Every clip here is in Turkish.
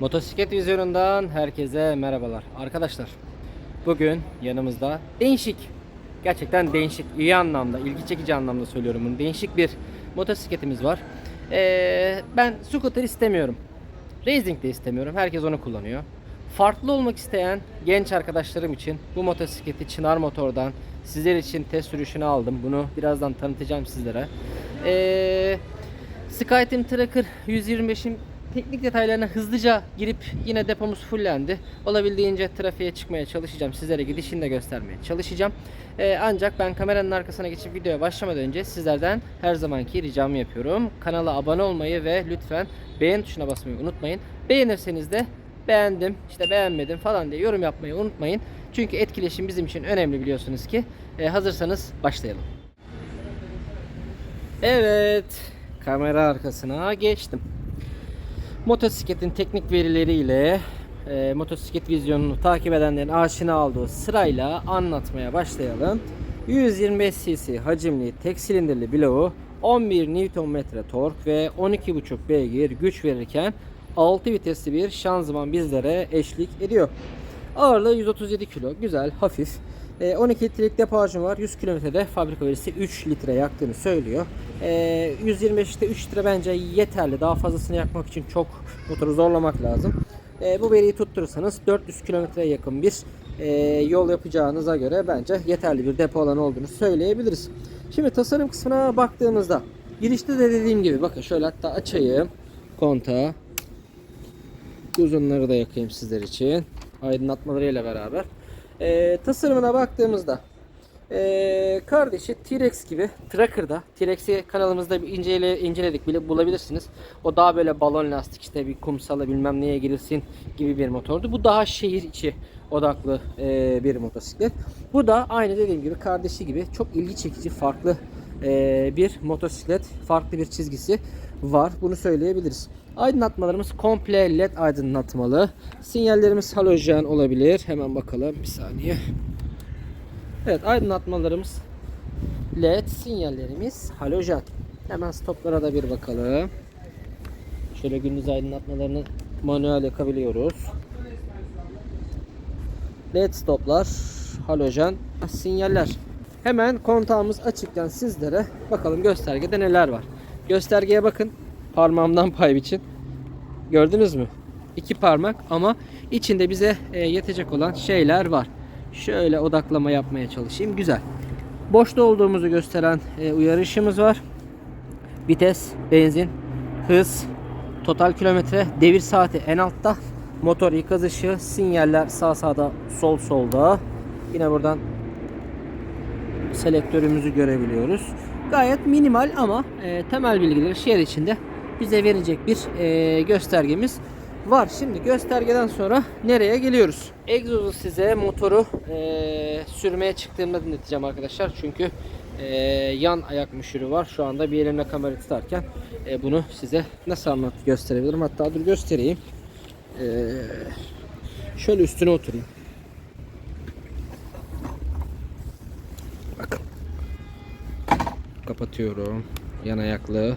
Motosiklet vizyonundan herkese merhabalar. Arkadaşlar bugün yanımızda değişik, gerçekten değişik, iyi anlamda, ilgi çekici anlamda söylüyorum bunu. Değişik bir motosikletimiz var. Ee, ben scooter istemiyorum. Racing de istemiyorum. Herkes onu kullanıyor. Farklı olmak isteyen genç arkadaşlarım için bu motosikleti Çınar Motor'dan sizler için test sürüşünü aldım. Bunu birazdan tanıtacağım sizlere. Ee, SkyTeam Tracker 125'in teknik detaylarına hızlıca girip yine depomuz fullendi. Olabildiğince trafiğe çıkmaya çalışacağım. Sizlere gidişini de göstermeye çalışacağım. Ee, ancak ben kameranın arkasına geçip videoya başlamadan önce sizlerden her zamanki ricamı yapıyorum. Kanala abone olmayı ve lütfen beğen tuşuna basmayı unutmayın. Beğenirseniz de beğendim, işte beğenmedim falan diye yorum yapmayı unutmayın. Çünkü etkileşim bizim için önemli biliyorsunuz ki. Ee, hazırsanız başlayalım. Evet, kamera arkasına geçtim. Motosikletin teknik verileriyle e, motosiklet vizyonunu takip edenlerin aşina olduğu sırayla anlatmaya başlayalım. 125 cc hacimli tek silindirli bloğu 11 Nm tork ve 12,5 beygir güç verirken 6 vitesli bir şanzıman bizlere eşlik ediyor. Ağırlığı 137 kilo. Güzel, hafif. E, 12 litrelik depo hacmi var. 100 kilometrede fabrika verisi 3 litre yaktığını söylüyor. E, 125'te 3 litre bence yeterli. Daha fazlasını yakmak için çok motoru zorlamak lazım. E, bu veriyi tutturursanız 400 kilometreye yakın bir e, yol yapacağınıza göre bence yeterli bir depo alanı olduğunu söyleyebiliriz. Şimdi tasarım kısmına baktığımızda girişte de dediğim gibi bakın şöyle hatta açayım kontağı. Uzunları da yakayım sizler için. Aydınlatmalarıyla beraber. Ee, tasarımına baktığımızda ee, kardeşi T-Rex gibi Tracker'da T-Rex'i kanalımızda bir incele, inceledik bile bulabilirsiniz. O daha böyle balon lastik işte bir kumsala bilmem neye girilsin gibi bir motordu. Bu daha şehir içi odaklı ee, bir motosiklet. Bu da aynı dediğim gibi kardeşi gibi çok ilgi çekici farklı ee, bir motosiklet. Farklı bir çizgisi var. Bunu söyleyebiliriz. Aydınlatmalarımız komple led aydınlatmalı. Sinyallerimiz halojen olabilir. Hemen bakalım bir saniye. Evet aydınlatmalarımız led sinyallerimiz halojen. Hemen stoplara da bir bakalım. Şöyle gündüz aydınlatmalarını manuel yakabiliyoruz. LED stoplar, halojen, sinyaller. Hemen kontağımız açıkken sizlere bakalım göstergede neler var. Göstergeye bakın. Parmağımdan pay biçin. Gördünüz mü? İki parmak ama içinde bize e, yetecek olan şeyler var. Şöyle odaklama yapmaya çalışayım. Güzel. Boşta olduğumuzu gösteren e, uyarı ışığımız var. Vites, benzin, hız, total kilometre, devir saati en altta. Motor ikaz ışığı, sinyaller sağ sağda, sol solda. Yine buradan selektörümüzü görebiliyoruz. Gayet minimal ama e, temel bilgileri şehir içinde bize verecek bir e, göstergemiz var. Şimdi göstergeden sonra nereye geliyoruz? Egzozu size motoru e, sürmeye çıktığımda dinleteceğim arkadaşlar. Çünkü e, yan ayak müşürü var. Şu anda bir elimle kamera tutarken e, bunu size nasıl anlat gösterebilirim. Hatta dur göstereyim. E, şöyle üstüne oturayım. Bakın. Kapatıyorum. Yan ayaklığı. Yan ayaklı açtığımda da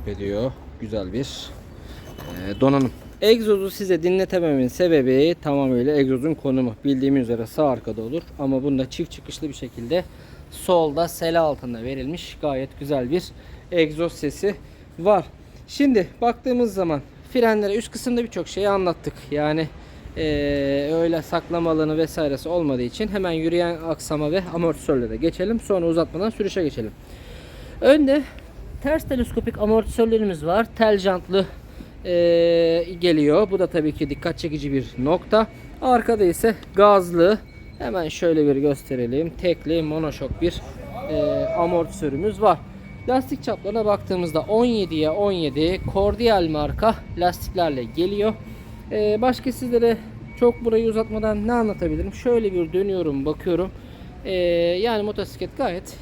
stop ediyor. Güzel bir e, donanım. Egzozu size dinletememin sebebi tamamıyla egzozun konumu. Bildiğimiz üzere sağ arkada olur ama bunda çift çıkışlı bir şekilde solda sele altında verilmiş gayet güzel bir egzoz sesi var. Şimdi baktığımız zaman frenlere üst kısımda birçok şeyi anlattık. Yani eee, öyle saklama alanı vesairesi olmadığı için hemen yürüyen aksama ve amortisörlere geçelim. Sonra uzatmadan sürüşe geçelim. Önde ters teleskopik amortisörlerimiz var. Tel jantlı eee, geliyor. Bu da tabii ki dikkat çekici bir nokta. Arkada ise gazlı. Hemen şöyle bir gösterelim. Tekli monoşok bir eee, amortisörümüz var. Lastik çaplarına baktığımızda 17'ye 17 Cordial marka lastiklerle geliyor. Ee, başka sizlere Çok burayı uzatmadan ne anlatabilirim? Şöyle bir dönüyorum, bakıyorum. Ee, yani motosiklet gayet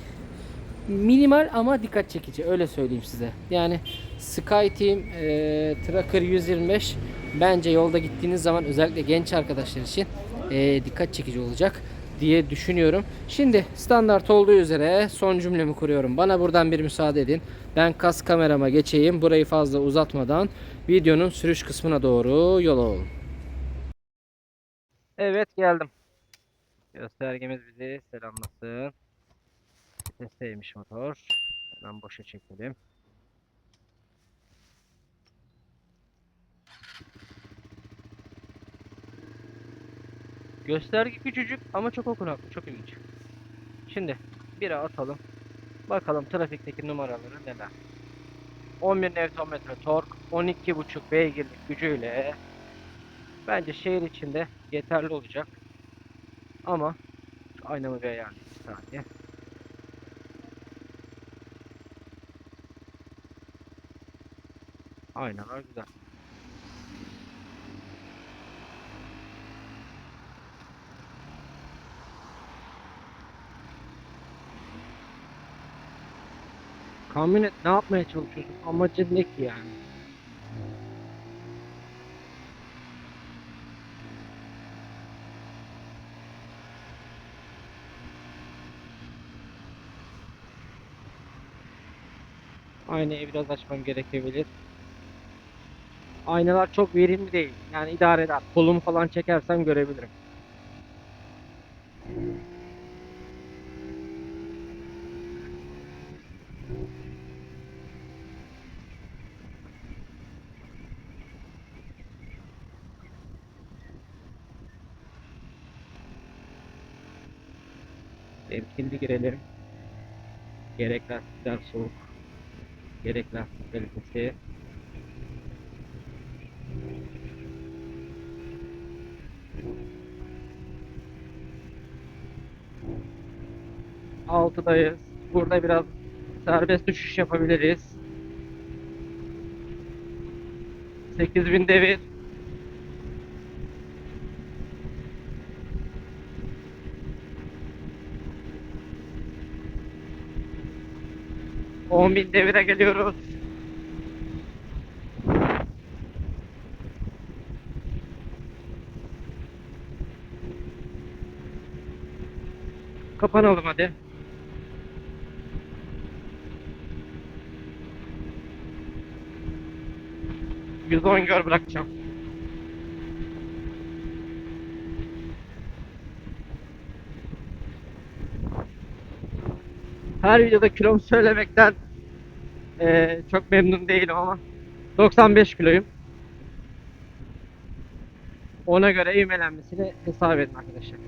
minimal ama dikkat çekici. Öyle söyleyeyim size. Yani SkyTeam e, Tracker 125 bence yolda gittiğiniz zaman özellikle genç arkadaşlar için e, dikkat çekici olacak diye düşünüyorum. Şimdi standart olduğu üzere son cümlemi kuruyorum. Bana buradan bir müsaade edin. Ben kas kamerama geçeyim. Burayı fazla uzatmadan videonun sürüş kısmına doğru yol alalım. Evet geldim. Göstergemiz bizi selamlasın. Vitesteymiş motor. Hemen boşa çekelim. Gösterge küçücük ama çok okunaklı, çok ilginç. Şimdi bire atalım. Bakalım trafikteki numaraları neler. 11 Nm tork, 12.5 beygirlik gücüyle bence şehir içinde yeterli olacak. Ama aynamı bir ayarlayayım saniye. Aynalar güzel. Kamyonet ne yapmaya çalışıyorsun? Amacın ne ki yani? Aynayı biraz açmam gerekebilir. Aynalar çok verimli değil. Yani idare eder. Kolumu falan çekersem görebilirim. Temkinli girelim. Gerek lastikler soğuk. Gerek lastik kalitesi. Altıdayız. Burada biraz serbest düşüş yapabiliriz. 8000 devir. On bin devire geliyoruz. Kapanalım hadi. Yüz on gör bırakacağım. Her videoda kilomu söylemekten eee, çok memnun değilim ama 95 kiloyum. Ona göre ivmelenmesini hesap edin arkadaşlar.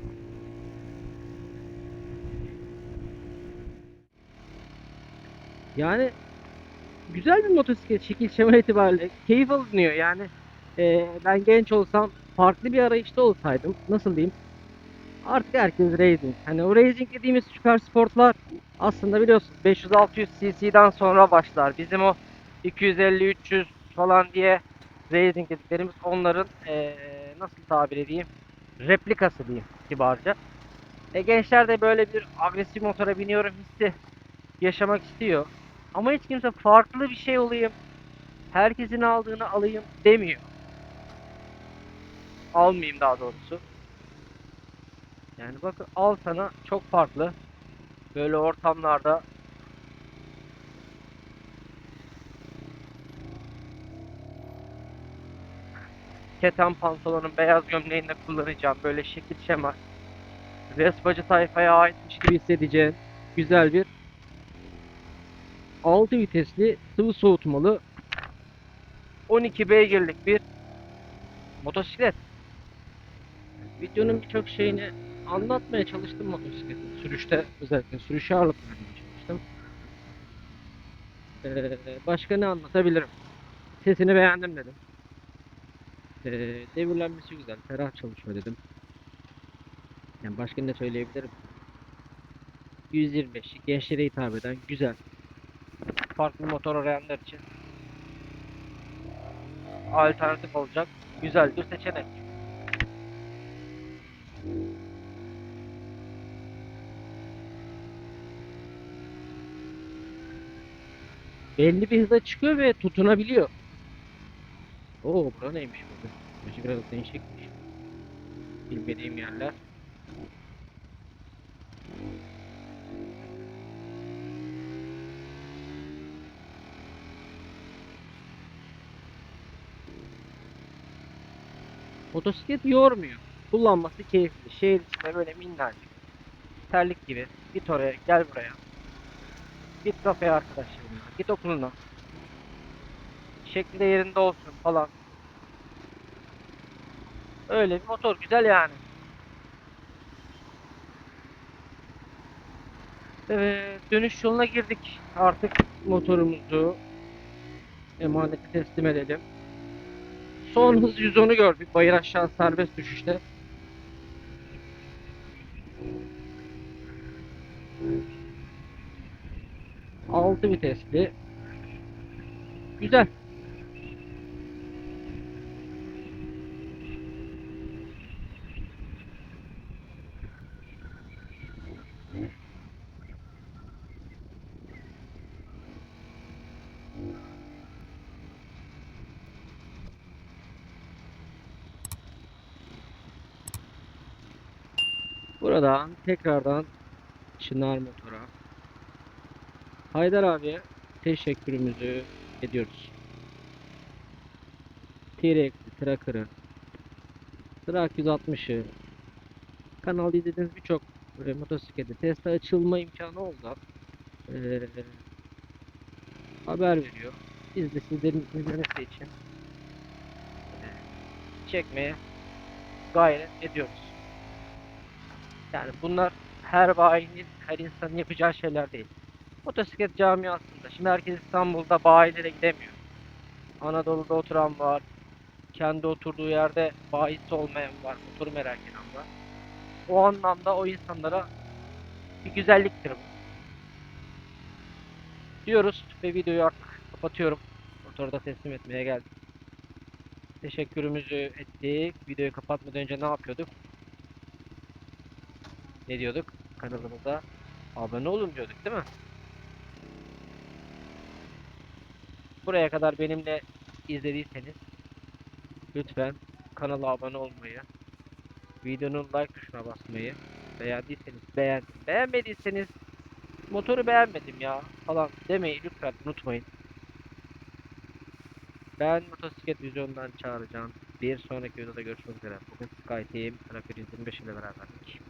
Yani güzel bir motosiklet şekil şema itibariyle. Keyif alınıyor yani. Eee, ben genç olsam farklı bir arayışta olsaydım nasıl diyeyim? Artık herkes racing. Hani o racing dediğimiz süper sportlar aslında biliyorsunuz 500-600 cc'den sonra başlar. Bizim o 250-300 falan diye racing dediklerimiz onların eee, nasıl tabir edeyim? Replikası diyeyim kibarca. E, gençler de böyle bir agresif motora biniyorum hissi yaşamak istiyor ama hiç kimse farklı bir şey olayım, herkesin aldığını alayım demiyor. Almayayım daha doğrusu. Yani bakın al sana çok farklı. Böyle ortamlarda keten pantolonun beyaz gömleğinde kullanacağım. Böyle şekil şema. Vespacı tayfaya aitmiş gibi hissedeceğin güzel bir 6 vitesli sıvı soğutmalı 12 beygirlik bir motosiklet. Videonun birçok şeyini anlatmaya çalıştım motosikletin. Sürüşte özellikle sürüşe ağırlık vermeye çalıştım. Ee, başka ne anlatabilirim? Sesini beğendim dedim. Ee, devirlenmesi güzel, ferah çalışıyor dedim. Yani başka ne söyleyebilirim? 125 gençlere hitap eden güzel farklı motor arayanlar için alternatif olacak güzel bir seçenek. Belli bir hıza çıkıyor ve tutunabiliyor. Oo bura neymiş burada? Burası biraz değişikmiş. Bilmediğim yerler. Motosiklet yormuyor. Kullanması keyifli. Şehir içinde böyle minnacık. Terlik gibi. Git oraya, gel buraya. Git kafeye arkadaşlarınla, git okuluna. Şekli de yerinde olsun falan. Öyle bir motor güzel yani. Evet, dönüş yoluna girdik. Artık motorumuzu emaneti teslim edelim. Son hız 110'u gördük. Bayır aşağı serbest düşüşte. Altı vitesli. Güzel. Buradan tekrardan Çınar Motor'a Haydar abiye teşekkürümüzü ediyoruz. T-Rex, Tracker'ı, Trak 160'ı, kanalda izlediğiniz birçok böyle motosikleti Tesla açılma imkanı oldu. Ee, haber veriyor. Biz de sizlerin izlemesi için e, çekmeye gayret ediyoruz. Yani bunlar her bayinin, her insanın yapacağı şeyler değil. Motosiklet camiasında. Şimdi herkes İstanbul'da bayilere gidemiyor. Anadolu'da oturan var. Kendi oturduğu yerde bayisi olmayan var. Motoru merak eden var. O anlamda o insanlara bir güzelliktir bu. Diyoruz ve videoyu artık kapatıyorum. Motoru da teslim etmeye geldik. Teşekkürümüzü ettik. Videoyu kapatmadan önce ne yapıyorduk? Ne diyorduk? Kanalımıza abone olun diyorduk değil mi? Buraya kadar benimle izlediyseniz lütfen kanala abone olmayı, videonun like tuşuna basmayı, beğendiyseniz beğendim, beğenmediyseniz motoru beğenmedim ya falan demeyi lütfen unutmayın. Ben motosiklet vizyondan çağıracağım. Bir sonraki videoda görüşmek üzere. Bugün SkyTeam Tracker 125 ile beraberdik.